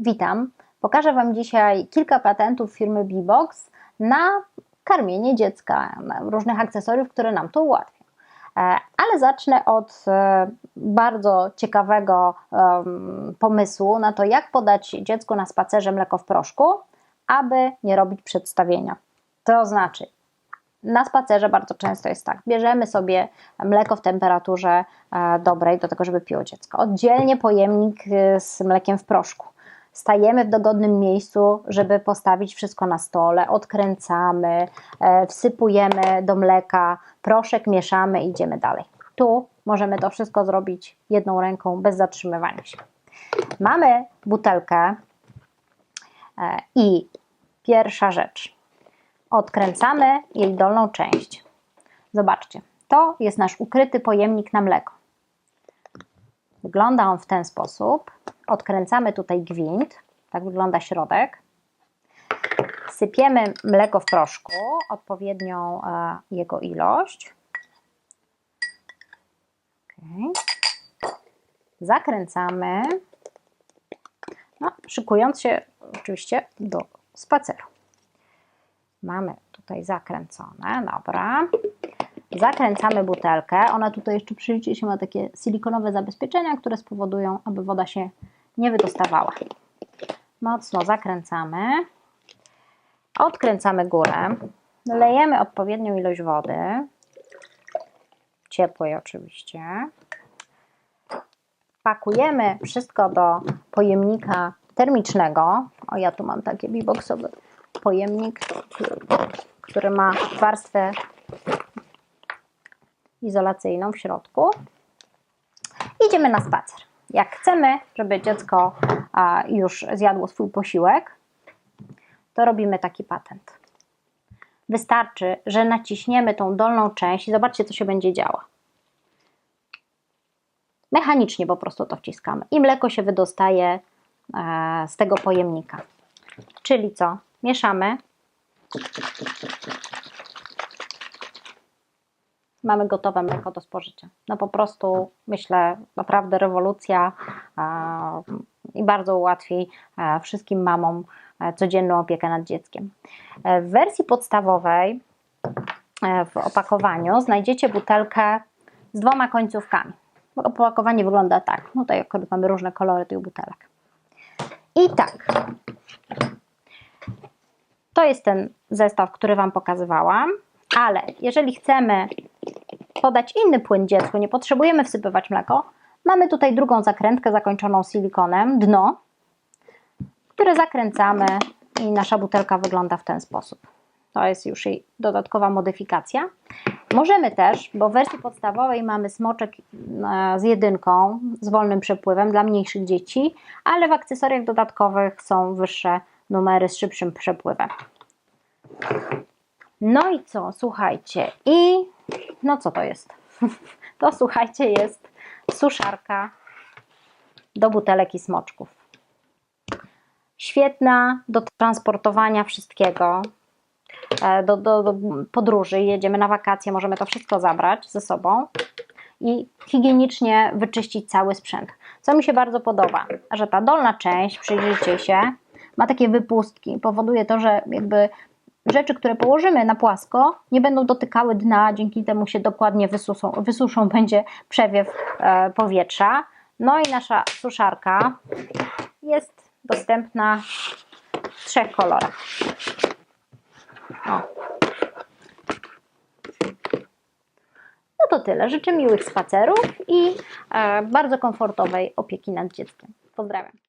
Witam. Pokażę Wam dzisiaj kilka patentów firmy Bbox na karmienie dziecka, na różnych akcesoriów, które nam to ułatwią. E, Ale zacznę od e, bardzo ciekawego pomysłu na to, jak podać dziecku na spacerze mleko w proszku, aby nie robić przedstawienia. To znaczy, na spacerze bardzo często jest tak, bierzemy sobie mleko w temperaturze e, dobrej do tego, żeby piło dziecko. Oddzielnie pojemnik z mlekiem w proszku. Stajemy w dogodnym miejscu, żeby postawić wszystko na stole, odkręcamy, e, wsypujemy do mleka, proszek mieszamy i idziemy dalej. Tu możemy to wszystko zrobić jedną ręką, bez zatrzymywania się. Mamy butelkę e, i pierwsza rzecz. Odkręcamy jej dolną część. Zobaczcie, to jest nasz ukryty pojemnik na mleko. Wygląda on w ten sposób. Odkręcamy tutaj gwint, tak wygląda środek. Sypiemy mleko w proszku, odpowiednią e, jego ilość. Zakręcamy, no, szykując się oczywiście do spaceru. Mamy tutaj zakręcone, dobra. Zakręcamy butelkę. Ona tutaj jeszcze przy się ma takie silikonowe zabezpieczenia, które spowodują, aby woda się nie wydostawała. Mocno zakręcamy. Odkręcamy górę. Lejemy odpowiednią ilość wody. Ciepłej oczywiście. Pakujemy wszystko do pojemnika termicznego. O, ja tu mam taki biboxowy pojemnik, który ma warstwę izolacyjną w środku. Idziemy na spacer. Jak chcemy, żeby dziecko już zjadło swój posiłek, to robimy taki patent. Wystarczy, że naciśniemy tą dolną część i zobaczcie, co się będzie działo. Mechanicznie po prostu to wciskamy i mleko się wydostaje z tego pojemnika. Czyli co? Mieszamy. Mamy gotowe mleko do spożycia. No po prostu myślę, naprawdę rewolucja i bardzo ułatwi wszystkim mamom codzienną opiekę nad dzieckiem. W wersji podstawowej w opakowaniu znajdziecie butelkę z dwoma końcówkami. Opakowanie wygląda tak. No tutaj mamy różne kolory tych butelek. I tak, to jest ten zestaw, który Wam pokazywałam, ale jeżeli chcemy podać inny płyn dziecku, nie potrzebujemy wsypywać mleko, mamy tutaj drugą zakrętkę zakończoną silikonem, dno, które zakręcamy i nasza butelka wygląda w ten sposób. To jest już jej dodatkowa modyfikacja. Możemy też, bo w wersji podstawowej mamy smoczek e, z jedynką, z wolnym przepływem dla mniejszych dzieci, ale w akcesoriach dodatkowych są wyższe numery z szybszym przepływem. No i co, słuchajcie, i no co to jest? To słuchajcie, jest suszarka do butelek i smoczków. Świetna do transportowania wszystkiego, e, do, do, do podróży, jedziemy na wakacje, możemy to wszystko zabrać ze sobą i higienicznie wyczyścić cały sprzęt. Co mi się bardzo podoba, że ta dolna część, przyjrzyjcie się, ma takie wypustki. Powoduje to, że jakby rzeczy, które położymy na płasko, nie będą dotykały dna, dzięki temu się dokładnie wysuszą, wysuszą będzie przewiew e, powietrza. No i nasza suszarka jest dostępna w trzech kolorach. O. No to tyle. Życzę miłych spacerów i e, bardzo komfortowej opieki nad dzieckiem. Pozdrawiam.